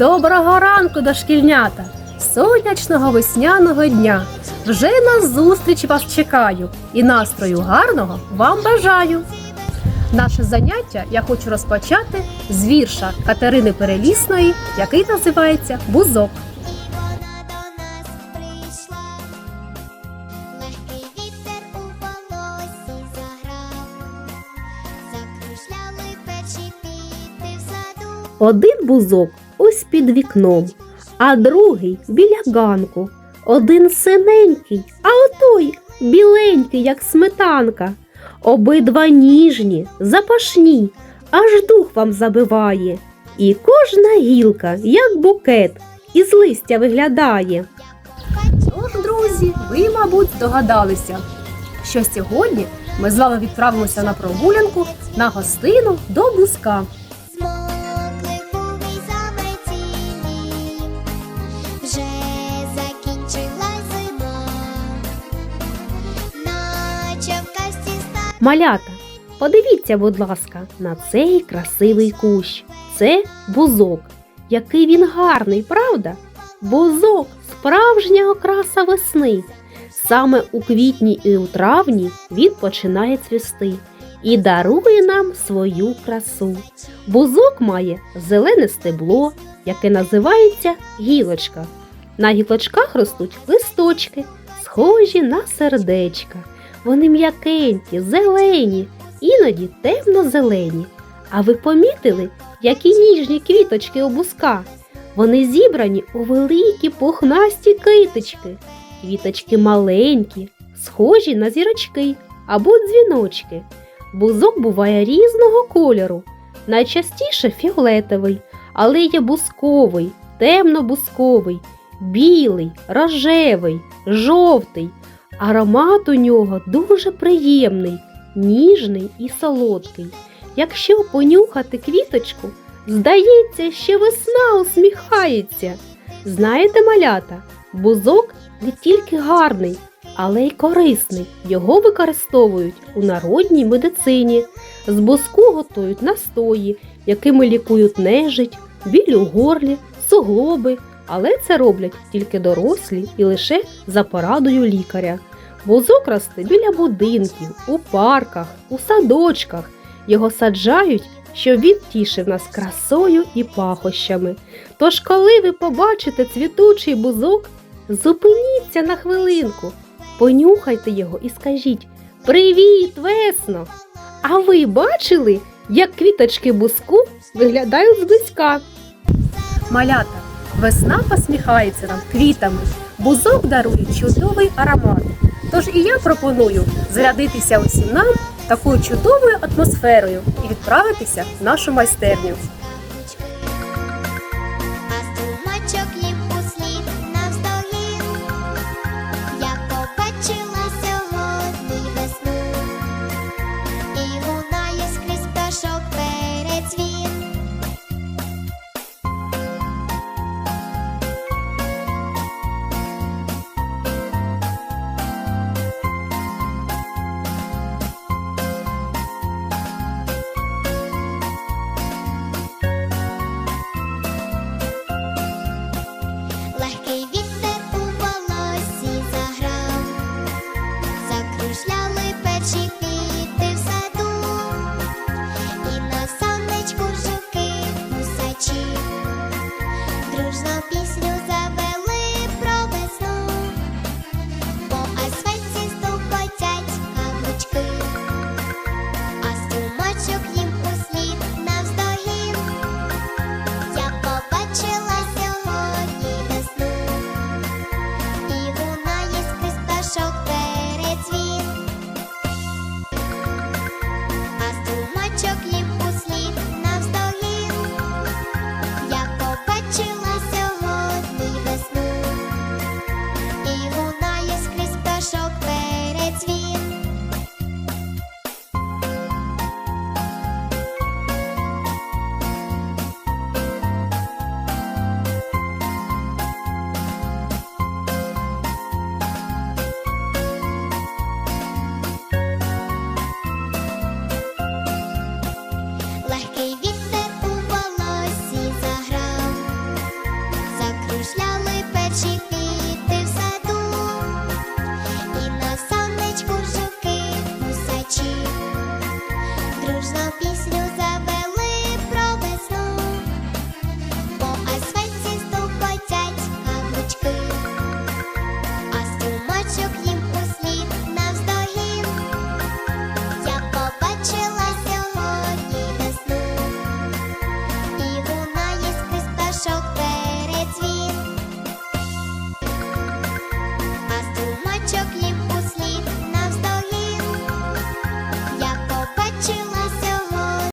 Доброго ранку, дошкільнята! Сонячного весняного дня! Вже на зустріч вас чекаю і настрою гарного вам бажаю. Наше заняття я хочу розпочати з вірша Катерини Перелісної, який називається Бузок. Один бузок ось під вікном, а другий біля ганку. Один синенький, а отой біленький, як сметанка. Обидва ніжні, запашні, аж дух вам забиває. І кожна гілка, як букет, із листя виглядає. Тож, друзі, ви, мабуть, здогадалися, що сьогодні ми з вами відправимося на прогулянку на гостину до бузка. Малята, подивіться, будь ласка, на цей красивий кущ. Це бузок. Який він гарний, правда? Бузок справжня окраса весни. Саме у квітні і у травні він починає цвісти і дарує нам свою красу. Бузок має зелене стебло, яке називається гілочка. На гілочках ростуть листочки, схожі на сердечка. Вони м'якенькі, зелені, іноді темно-зелені. А ви помітили, які ніжні квіточки у бузка? Вони зібрані у великі пухнасті китички. Квіточки маленькі, схожі на зірочки або дзвіночки. Бузок буває різного кольору, найчастіше фіолетовий, але є бузковий, темно-бузковий, білий, рожевий, жовтий. Аромат у нього дуже приємний, ніжний і солодкий. Якщо понюхати квіточку, здається, що весна усміхається. Знаєте, малята, бузок не тільки гарний, але й корисний. Його використовують у народній медицині. З бузку готують настої, якими лікують нежить, біль у горлі, суглоби, але це роблять тільки дорослі і лише за порадою лікаря. Бузок росте біля будинків, у парках, у садочках. Його саджають, щоб він тішив нас красою і пахощами. Тож, коли ви побачите цвітучий бузок, зупиніться на хвилинку, понюхайте його і скажіть Привіт, весно! А ви бачили, як квіточки бузку виглядають зблизька? Малята, весна посміхається нам квітами, бузок дарує чудовий аромат. Тож і я пропоную зарядитися усім нам такою чудовою атмосферою і відправитися в нашу майстерню.